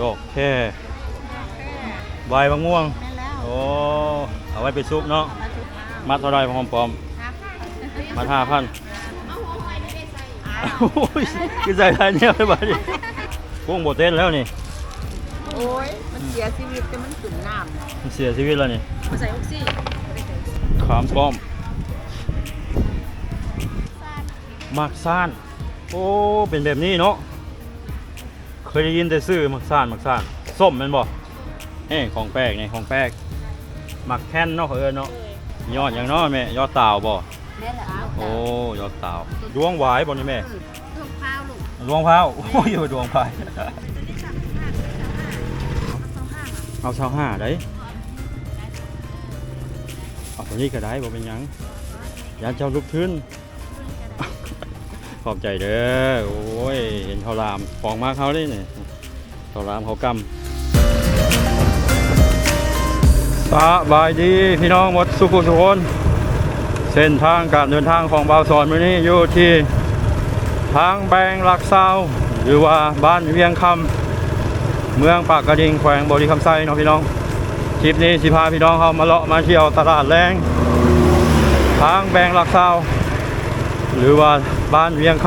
ดอกแค่ใบมะม่วง แม่นแล้วโอ้ เอาไว้ไปซุปเนาะ มาชุดมามัดเท่าไรพร้อมปลอมครับมัดห้าพันโอ้ยคือใส่ได้เนี่ยไปบ้าดิกุ้งโบเต้นแล้วนี่โอ้ย มันเสียชีวิตแต่มันขึ้นน้ำนะมันเสียชีวิตแล้วนี่มาใส่ออกซิขามป้อมมักซ่าน โอ้ เป็นแบบนี้เนาะเค ยได้ยินแต่ซื้อมักซ่านมักซ่านส้มแมันบ่เอ้ของแปลกนี่ของแปลกมักแค่นเนาะเขาเอิ้นเนาะยอดอย่างเนาะแม่ยอดเต่าบ่แม่นแล้วโอ้ยอดเต่าดวงหวายบ่นี่แม่ลูกข้าวลูกดวงพร้าวโอ้ยอยู่ดวงพายเอาเช้าห้าได้เอาตัวนี้ก็ได้บ่เป็นหยังยานเจ้าลุกขึ้น ขอบใจเด้อ โอ้ย เห็นเขาลามฟองมากเขาได้นี่ยเขาลามเขากำสบายดีพี่น้องหมดสุขุสุคนเส้นทางการเดินทางของบ่าวสอนมื้อนี้อยู่ที่ทางแบงหลักเศร้าหรือว่าบ้านเวียงคำเมืองปากกระดิ่งแขวงบริคำไซเนาะพี่น้องคลิปนี้สิพาพี่น้องเขามาเลาะมาเที่ยวตลาดแรงทางแบงหลักเศร้าหรือว่า บ้านเวียงค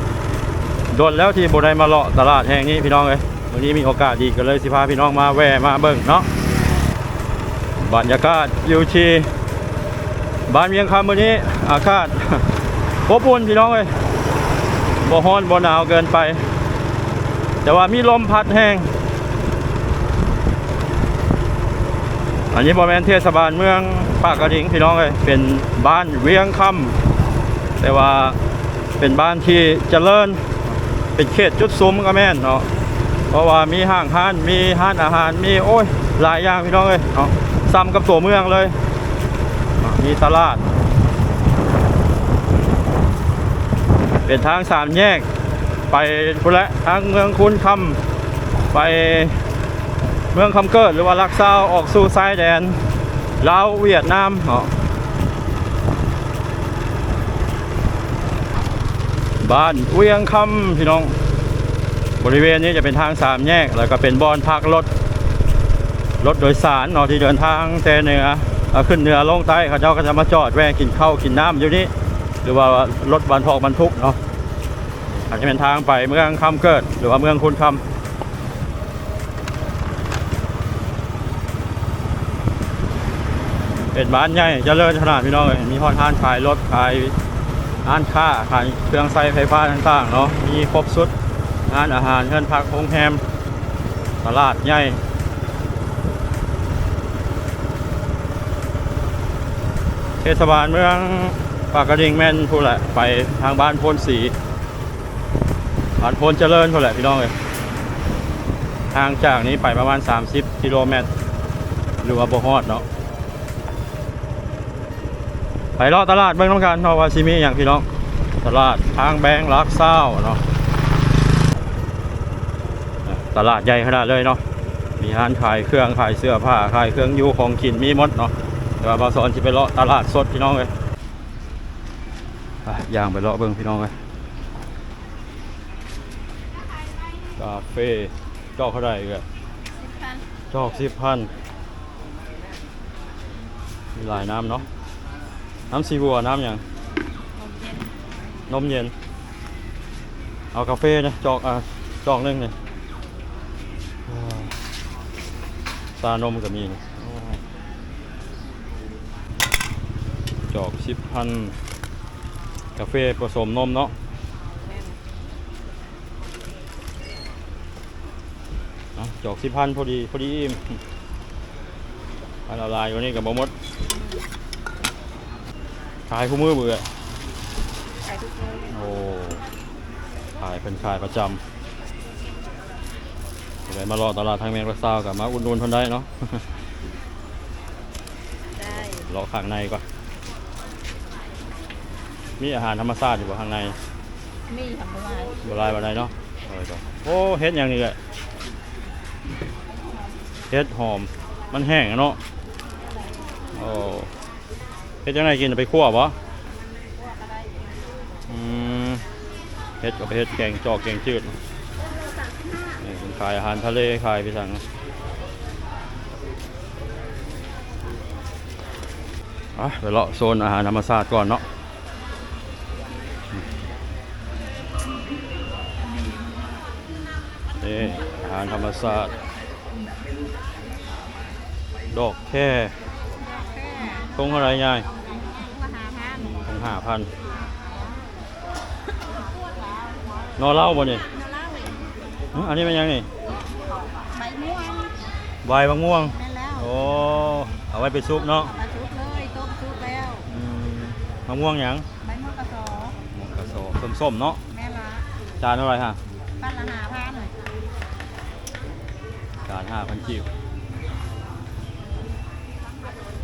ำโดนแล้วที่บได้มาเลาะตลาดแห่งนี้พี่น้องเลยวันนี้มีโอกาสดีก็เลยสิพาพี่น้องมาแวะมาเบิ่งเนาะบรรยากาศอยู่ที่บ้านเวียงคำวันนี้อากาศอบอุ่นพี่น้องเอ้ยบ่ฮ้อนบ่หนาวเกินไป แต่ว่ามีลมพัดแห้งอันนี้บ่แม่นเทศบาลเมืองปากกระดิ่งพี่น้องเอ้ยเป็นบ้านเวียงคำแต่ว่า เป็นบ้านที่เจริญ เป็นเขตจุดซุ้มก็แม่นเนาะเพราะว่ามีห้างห้านมีห้านอาหารมีโอ้ยหลายอย่างพี่น้องเอ้ยเนาะซ้ำกับตัวเมืองเลย มีตลาด เป็นทางสามแยก ไปพุนละทางเมืองคุณคำไปเมืองคำเกิดหรือว่าลักเศร้าออกสู่ชายแดนลาวเวียดนามเนาะ บ้านเวียงคำพี่น้อง บริเวณนี้จะเป็นทางสามแยก แล้วก็เป็นบอนพักรถ รถโดยสารเนาะที่เดินทางแต่เหนือเอาขึ้นเหนือลงใต้เขาเจ้าก็จะมาจอดแวะกินข้าวกินน้ำอยู่นี่หรือว่ารถบรรทุกบรรทุกเนาะอาจจะเป็นทางไปเมืองคำเกิด หรือว่าเมืองคุณคำเป็นบ้านใหญ่จเจริญขนาดพี่น้องเลยมีห้องทานขายรถขาย ร้านค้าขายเครื่องใช้ไฟฟ้าต่างๆเนาะมีครบสุดงานอาหารเงินพักโรงแรมตลาดใหญ่เทศบาลเมืองปากกระดิ่งแม่นพูดแหละไปทางบ้านโพนสีบ้านโพนเจริญพูแหละพี่น้องเลยทางจากนี้ไปประมาณ 30 กิโลเมตรหรือว่าบ่ฮอดเนาะ ไปเลาะตลาดเบิ่งน้ำกันเนาะว่าซิมีอย่างพี่น้องตลาดทางแบงลักเศร้าเนาะตลาดใหญ่ขนาดเลยเนาะมีร้านขายเครื่องขายเสื้อผ้าขายเครื่องอยูของกินมีหมดเนาะแต่ว่าบาสอนจะไปเลาะตลาดสดพี่น้องเลยอะย่างไปเลาะเบิ่งพี่น้องเลยกาเฟ่จอกเท่าไหร่เอ่ยจอกสิบพันมีหลายน้ำเนาะ น้ำซีบัวน้ำอย่างนมเย็น เอากาแฟนะจอกอะจอกนึงเนี่ยอ่าตานมก็มีนจอกสิบพันกาแฟผสมนมเนาะจอกสิพันพอดี พอดีอิ่มอันละลายวันนี้กับบะมด ขายคู่มือเบื่อขายทุกมื้อโอ้ขายเป็นขายประจำเดี๋ยวมารอตลาดทางเมียงรักซาวกับมาอุ่นนุนทนได้เนาะได้รอข้างในก่อนมีอาหารธรรมชาติอยู่บ่ข้างในมีทำอะไรบลายบลายเนาะเอาไว้ก่อนโอ้เฮ็ดอย่างนี้แหละเฮ็ดหอมมันแห้งอะเนาะโอ้ เฮ็ดยังไงกินเอาไปคั่วบ่อืมเฮ็ดก็ไปเฮ็ดแกงจอกแกงจืดนี่เป็นขายอาหารทะเลขายไปสั่งอะไปเลาะโซนอาหารธรรมชาติก่อนเนาะนี่อาหารธรรมชาติดอกแค่ ตรงอะไรยายมาหาพันตรงห้าพันนอนเล่าบ่นี่เล่าหึอันนี้เป็นยังนี่ใบม่วงใบมะม่วงแม่แล้วโอ้เอาไว้ไปซุปเนาะมาชุบเลยต้มชุบแล้วอืมมะม่วงหยังใบม่วงกระสอมะม่วงกระโสส้มๆเนาะแม่ละจานเท่าไหร่ฮะปั้นละหาพันจานห้าพันจิ๋ว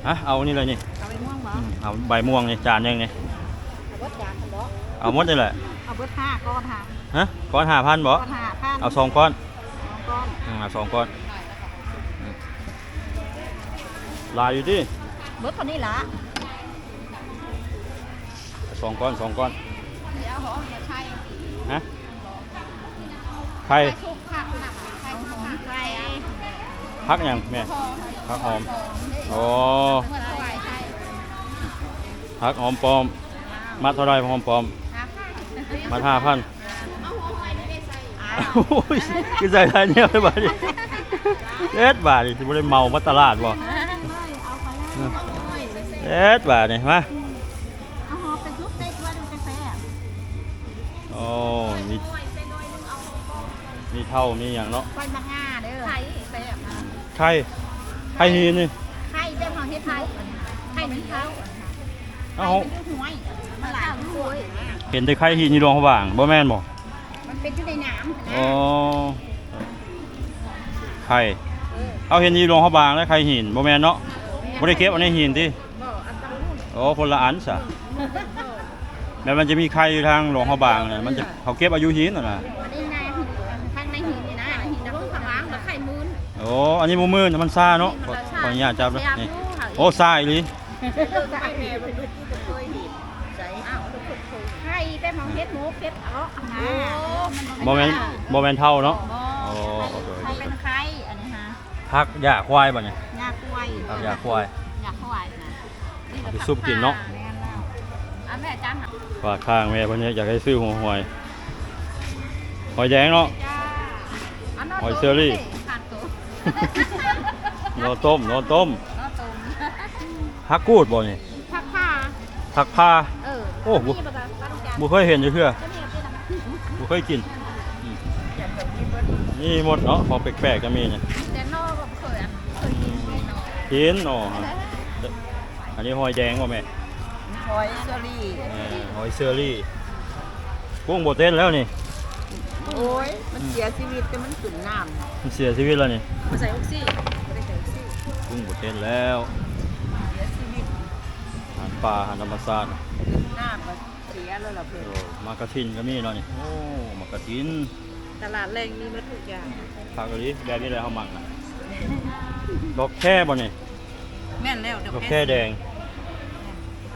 อะเอานี่เลยนี่เอาใบม่วงบ่อืมเอาใบม่วงนี่จานยังนี่เอาเบิดจานกันบ่เอาหมดนี่แหละเอาเบิดห้าก้อนหาฮะก้อนห้าพันบ่ก้อนหาพันเอาสองก้อนสองก้อนอืมเอาสองก้อนอืมลายอยู่ดิเบิดเท่านี้ละสองก้อนสองก้อนเดี๋ยวหอมจะใช่ฮะไข่ทุกผักหนักไข่หอมไข่พักหยังแม่พักหอม อ๋อเมื่อไหร่ใช่พักหอมปลอม มัดเท่าไรหอมปลอมหาพันมัดห้าพันเอาหัวไข่ไม่ได้ใส่อ้าโอ้ยคือใส่ไรเนี่ยเลยบาทดิเอ็ดบาทดิที่บ่ได้เมามาตลาดบ่เอาไปแล้วเอ็ดบาทนี่มาเอาหอไปชุบได้ตัวดูกาแฟโอ้มีมีเท่ามีอย่างเนาะไฟมาง่าเด้อไข่แซ่บนะไข่ไข่หีน นี่ไข่แบบของเฮ็ดไข่ไข่หนึ่งเท้าเอ้าไข่เป็นหวยมันหลายหวยเห็นแต่ไข่หีนอยู่รองพระบางบ่แม่นบ่มันเป็นอยู่ในน้ำอ๋อนะไข่เอาเห็นอยู่รองพระบางแล้วไข่หีนบ่แม่นเนาะบ่ได้เก็บอันนี้หีนติบ่อันตรายโอ้คนละอันซะแล้วมันจะมีไข่อยู่ทางหลวงพระบางเนี่ยมันจะเขาเก็บอายุหินน่ะนะ อ้อันนี้มือมือนะมันซ่าเนาะขอขออนุญาตจับเลยนี่โอ้ซ่าอีหลีไข่แม่เป็นลูกที่เคยหินใส่อ้าวไข่แบบของเฮ็ดหมูเฮ็ดเอานะบ่แม่นบ่แม่นเท่าเนาะบ่โอ้โอเคไข่เป็นไข่อันนี้ฮะพักหญ้าควายบ่เนี่ยยากล้วยพักหญ้าควายอยากเข้าไหวนะเอาไปซุปกินเนาะแม่แล้วอะแม่จ้าหาฝากข้างแม่เพิ่นเนี่ยอยากให้ซื้อหัวหอยหอยแดงเนาะจ้าหอยเชอรี่ขาดตัว โนต้มโนต้มนอตุ่มพักกูดบ่นี่ผักผ้าพักพา เออโอ้บ่นี่ประกาศตั้งใจบ่เคยเห็นอยู่เทื่อจะมีอะไรนะบ่เคยกินอืมนี่หมดเนาะของแปลกๆก็มีเนี่ยแต่นอกแบบเคยอะเคยกินไม่นอกกินอ๋ออันนี้หอยแดงบ่แม่หอยเชอรี่เออหอยเชอรี่กุ้งบดเต้นแล้วนี่ โอ้ย มันเสียชีวิตแต่มันสุนน้ำมันเสียชีวิตแล้วนี่มาใส่ออกซิไม่ได้ใส่ออกซิกุ้งบดเต้นแล้วเสียชีวิตอาหารปลาอาหารธรรมชาติน้ำมันเสียแล้วล่ะเพื่อนโอ้มากระทินก็มีเนาะนี่โอ้มากระทินตลาดแรงมีมาทุกอย่างผักกะหรี่แบบนี้เลยเขามักนะดอกแค่บ่นี่แม่นแล้วดอกแค่แดง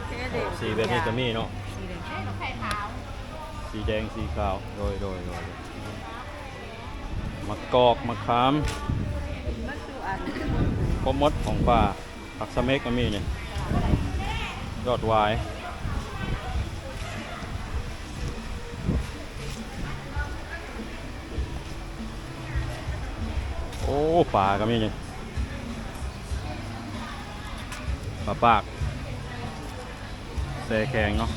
แค่เด็กสีแบบนี้ก็มีเนาะ สีแดงสีขาว โดยโดยโดยมะกอกมะขามมันคืออันพมดของป่าผักสเม็กก็มีเนี่ยยอดวายโอ้ปลาก็มีเนี่ยปลาปากแซ่แข็งเนาะ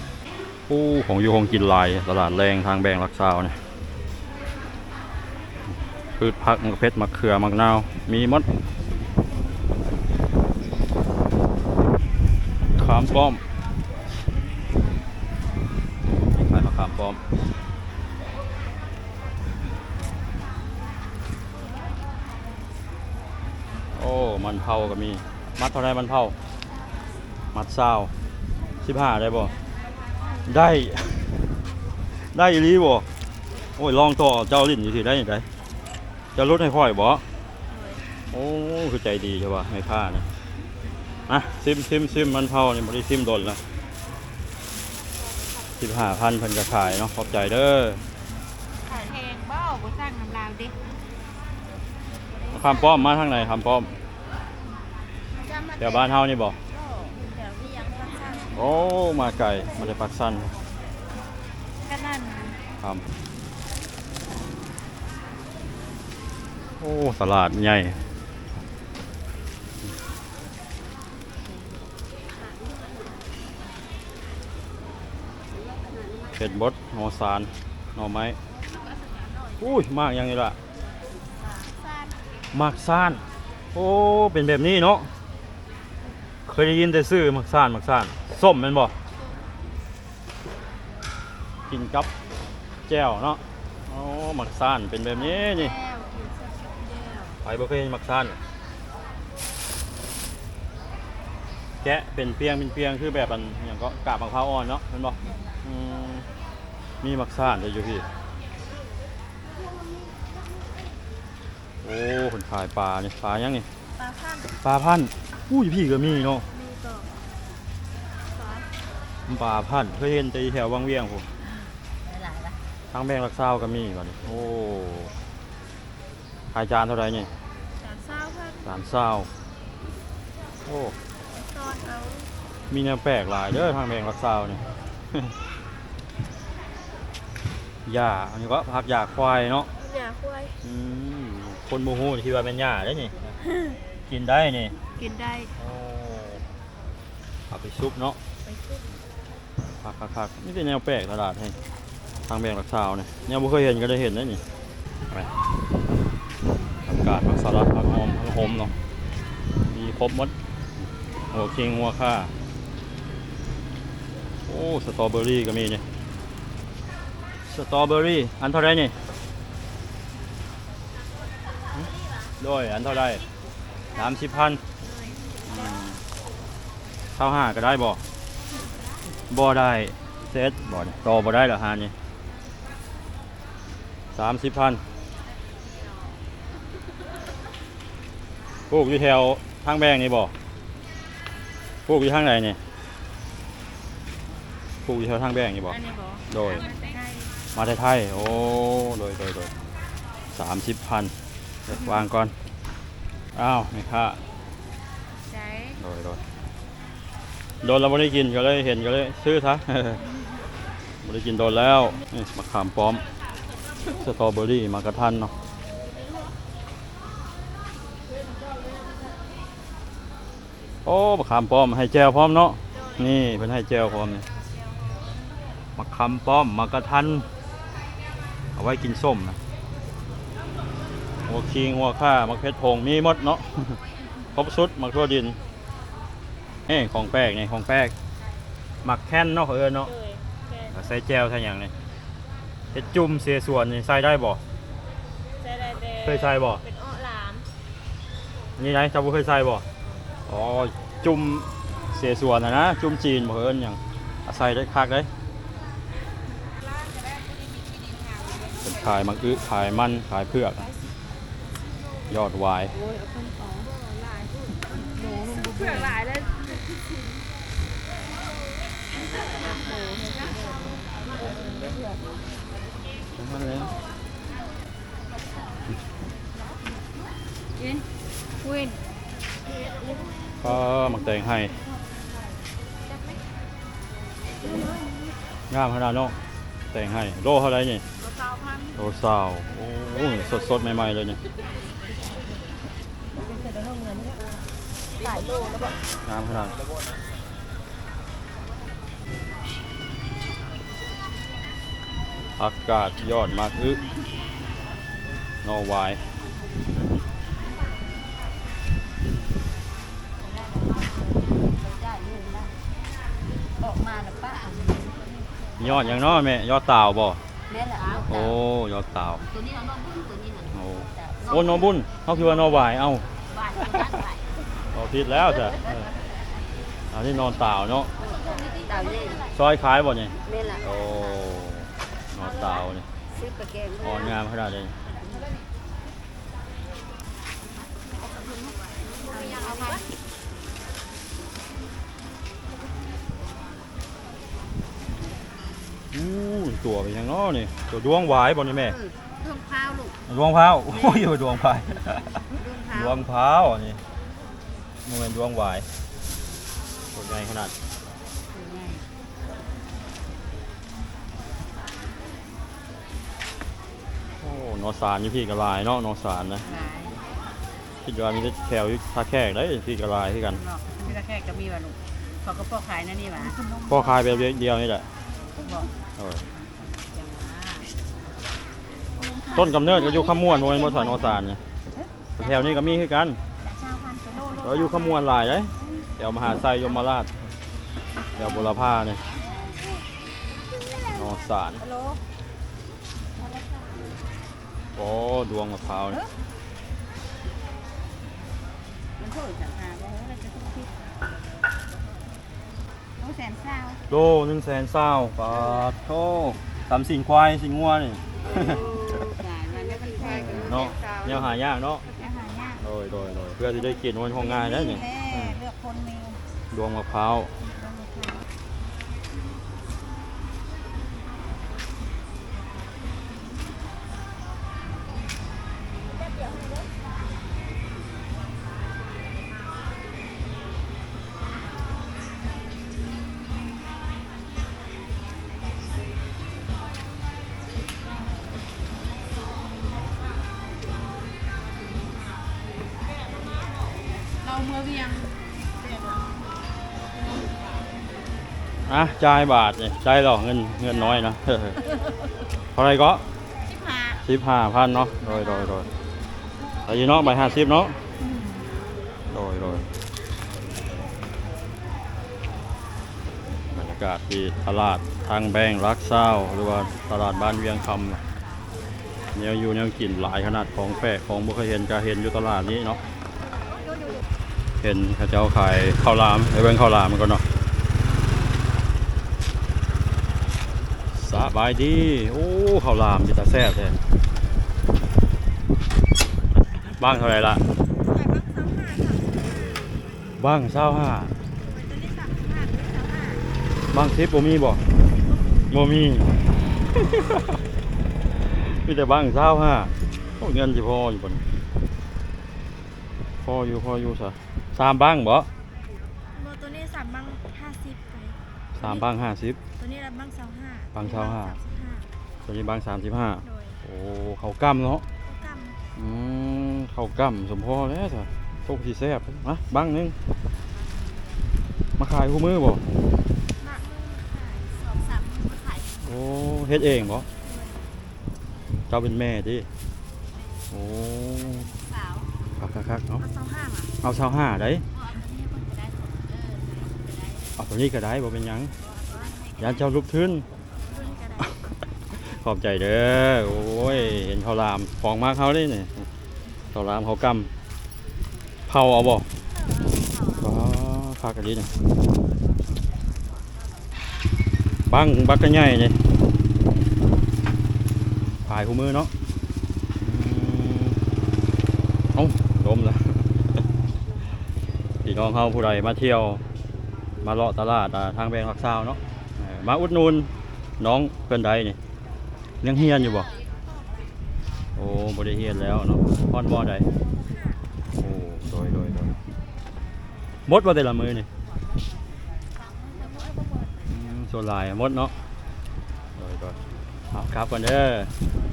ปูของอยู่ของกินลายตลาดแรงทางแบงรักษาวเนี่ยพืชผักมะเพชรมะเขือมะนาว มีมดขามป้อมขายมะขามป้อมโอ้ มันเผาก็มี มัดเท่าไรมันเผามัดเศร้าสิบห้าได้บ่ ได้ ได้อีหลีบ่โอ้ยลองต่อเจ้าลิ้นอยู่สิได้ยังไงจะลดให้ค่อยบ่โอ้คือใจดีใช่ป่ะไม่ค่านะอะซิมซิมซิมมันเผานี่บ่ได้ซิมดนละสิบห้าพันเพิ่นจะขายเนาะขอบใจเด้อขายแพงบ่บ่สร้างน้ำลาวดิคำป้อมมาทางไหนคำป้อมแถวบ้านเฮานี่บ่แถวที่ยังสั้น โอ้มาไกลมาจากปักสันๆก็นั่นครับโอ้ตลาดใหญ่เผ็ดบดหนอสารหน่อไม้อุ้ยมากยังไงล่ะสั้นหมักซ่าน โอ้ เป็นแบบนี้เนาะ เคยได้ยินแต่ซื้อหมักซ่านหมักซ่านส้มแมันบ่กินกับแจ่วเนาะอ๋อหมักซ่านเป็นแบบนี้นี่แก้วกินสักแก้วไปบ่เคยเห็นหมักซ่านแกะเป็นเปียงเป็นเปียงคือแบบอันอย่างก็กาบมะพร้าวอ่อนเนาะแมันบ่อืมมีหมักซ่านเดี๋ยวอยู่พี่โอ้คนขายปลาเนี่ยปลายังนี่ปลาขั้นปลาพันธุ์ อุ้ยพี่ก็มีเนาะมีก่อนซอสปลาพันธุ์เคยเห็นแต่อีแถวบางเวียงผมหลายๆละทางแบงรักเศร้าก็มีก่อนโอ้ขายจานเท่าไหร่นี่จานเศร้าเพิ่นจานเศร้าโอ้ซอสเอามีแนวแปลกหลายเด้อทางแบงรักเศร้าเนี่ยหญ้าอันนี้ก็พักหญ้าควายเนาะอย่าคุยอืมคนโมโหคิดว่าเป็นหญ้าได้อนี่กินได้นี่ กินได้โอ้เอาไปซุปเนาะไปซุปพักพักพักนี่เป็นแนวแปลกตลาดให้ทางแบงรักษาวเนี่ยเนี่ยบ่เคยเห็นก็ได้เห็นนะนี่ไปผักกาดผักสลัดผักหอมผักหอมเนาะมีครบหมดหัวคิงหัวข่าโอ้สตรอเบอรี่ก็มีเนี่ยสตรอเบอรี่อันเท่าไรนี่หึโดยอันเท่าไรสามสิบพัน เท่าห้าก็ได้บ่บ่ได้เซตบ่ได้ต่อบ่ได้เหรอฮานี่สามสิบพันปลูกอยู่แถวทางแบงนี่บ่ปลูกอยู่ทางไหนนี่ปลูกอยู่แถวทางแบงนี่บ่อันนี้บอกโดยใช่มาไทยๆโอ้ โดยโดยโดยสามสิบพันเดี๋ยววางก่อน อ้าวนี่ค่ะ ใช่โดยโดย โดนเราไม่ได้กินก็เลยเห็นก็เลยซื้อซะไม่ได้กินโดนแล้วนี่มะขามป้อม สตรอเบอรี่มากระทันเนาะโอ้มะขามป้อมให้แจวพร้อมเนาะนี่เพิ่นให้แจวพร้อมนี่มะขามป้อมมากระทัน เอาไว้กินส้มนะหัวคิงหัวข่ามะเขือพงมีหมดเนาะครบสุดมักทั่วดิน เอ้ยของแปลกนี่ของแปลกหมักแค้นเนาะเขาเอิญเนาะเลยแค่ใส่แจวใส่หยังนี่เฮ็ดจุ่มเสียส่วนนี่ใส่ได้บ่ใช่ได้แต่เคยใส่บ่ เป็นอ้อหลามนี่ไหนเจ้าบ่เคยใส่บ่ อ๋อ จุ่มเสียส่วนนะนะ จุ่มจีนบ่เขาเอิญหยังเอาใส่ได้คักเลยเป็นขายมักอึขายมันขายเผือก ยอดวายโอ้ยเอาคนอ๋อหลายหนูเพื่อ หลายแล้วมันเลยกินวินก็มักแตงให้งามขนาดเนาะแต่งให้โลเท่าไหรนี่ตัวเก้าพันโลสาวโอ้ยสดสดๆใหม่ๆเลยเนี่ยงามขนาด อากาศยอดมากอึนอวายออกมาแล้วป้ายอดอย่างน้อแม่ยอดเต่าบ่แม่ละเอาโอ้ยอดเต่าตัวนี้เอานอกบุ้นตัวนี้น่ะโอ้โอ้นอบุญเขาคือว่านอวายเอ้าบ้านตัวนั้นไปเราผิดแล้วจ้ะเอออันนี้นอนเต่าเนาะดาวเล่นซอยขายบ่เนี่ยแม่ละโอ้ นอนเต่าเนี่ยซื้อปลาแกงอ่อนงามขนาดเลยอู้ตัวเป็นยังน้อนี่ตัวดวงหวายบ่นี่แม่เครื่องข้าวลูกดวงพร้าวโอ้ยดวงพายเครื่องดวงพร้าวอันนี่โมเมนดวงหวายตัวใหญ่ขนาด นอสารนี่พี่กระลายเนาะนอสารนะหลายคิดว่ามีแต่แถวอยู่ท่าแขกได้พี่กระลายที่กันเนาะนี่ละแค่ก็มีว่าลูกเขาก็พ่อขายนะนี่หว่าพ่อคายไปเดียวนี่แหละบอกเอออย่างว่าต้นกำเนิดก็อยู่ขมวนโมเมนบ่สอนนอสารเนี่ยแถวนี้ก็มีคือกันชาวพันธุ์โลโลเราอยู่ขมวนหลายเลยแถวมหาไซยมราชแถวบุรพาเนี่ยนอสารโล โอ้ดวงมะพร้าวเนี่ยมันโทษจากหาบ่เฮ้ยเราจะต้องคิดโอ้แสนเศร้าโลหนึ่งแสนเศร้าปาทโทสามสิงควายสิงงัวนี่ หลายมันไม่เป็นควายกันเนาะแนวหายากเนาะอาหารยากโดยโดยโดยเพื่อที่ได้กินมันของง่ายได้นี่แม่เลือกคนมีดวงมะพร้าว อะจ่ายบาทเนี่ยจ่ายหรอกเงินเงินน้อยนะเท่าไรก็สิบห้าสิบห้าพันเนาะโดยโดยโดยอายุเนาะใบห้าสิบเนาะโดยโดยบรรยากาศที่ตลาดทางแบงรักเศร้าหรือว่าตลาดบ้านเวียงคำน่ะแนวอยู่แนวกินหลายขนาดของแปลกของบุเคยเห็นก็เห็นอยู่ตลาดนี้เนาะ เห็นเขาเจ้าขายข้าวหลามไปเบิ่งข้าวหลามมันก่อนเนาะสบายดี โอ้ข้าวหลามมีตาแซ่บแท้บ้างเท่าไหร่ละบ้างเศร้าห้าบ้างทิปบ่มีบ่บ่มีมีแต่บ้างเศร้าห้าเงินสิพออยู่บนพออยู่พออยู่ซะ สามบ้างบ่โมตัวนี้สามบังห้าสิบเลยสามบ้างห้าสิบ ตัวนี้รับบังสองห้าบังเช้าห้าสมสิบห้า ตัวนี้บ้างสามสิบห้าโดยโอ้เขากำเนาะกอืมข้าวกล้ำสมพอแล้วจ้ะตกสีแซ่บมาบังหนึงมาขายคู่มือบ่ำมากมือขายสองสามมือมาขายโอ้เฮ็ดเองบ่เจ้าเป็นแม่ดิโอ้ สาวคักคักคักๆๆเนาะเอาสองห้าอะเอาเช้าห้าได้เอาตัวนี้มันจะได้สองเออจะได้เอาตัวนี้ก็ได้บ่เป็นหยังเอาตัวนั้นให้ยานเจ้าลุกขึ้นตัวนี้ก็ได้ขอบใจเด้อโอ้ยเห็นข้าวหลามฟองมากเขาได้นี่ข้าวหลามเขาวกำเผาเอาบ่ว้าคักกันดีนี่บังบักกะใหญ่นี่ขายคู่มือเนาะอืมเอ้าลมแล้ว พี่น้องเขาผู้ใดมาเที่ยว มาเลาะตลาดทางแบงรักซาวเนาะมาอุดหนุนน้องเพื่อนใดนี่เลี้ยงเฮียนอยู่บ่โอ้บ่ได้เฮียนแล้วเนาะพอนบ่ใดโอ้โดยโดยโดยมดบ่แต่ละมือนี่อืมส่วนลายมดเนาะโดยโดยเอาครับก่อนเด้อ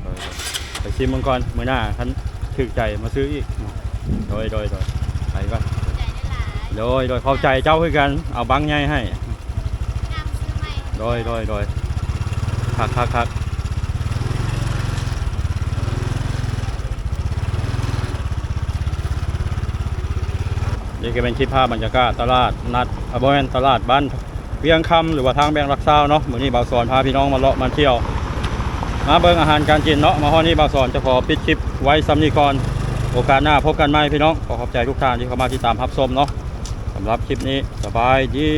โดยๆไปชิมมันก่อนมื้อหน้าท่านถึกใจมาซื้ออีกโดยโดยโดยไปก่อน โดยโดยเข้าใจเจ้าคือกัน เอาบังใหญ่ให้ นำซื้อใหมโดยโดยโดยคักคักคักนี่ก็เป็นคลิปภาพบรรยากาศตลาดนัดอาบแมนตลาดบ้านเวียงคำหรือว่าทางแบงรักซาเนาะมื้อนี้บ่าวสอนพาพี่น้องมาเลาะมาเที่ยว มาเบิ่งอาหารการกินเนาะมาฮอดนี้บ่าวสอนจะขอปิดคลิปไว้ซ้ำนี้ก่อนโอกาสหน้าพบกันใหม่พี่น้องขอขอบใจทุกท่านที่เข้ามาที่ตามรับชมเนาะ สำหรับคลิปนี้สบายดี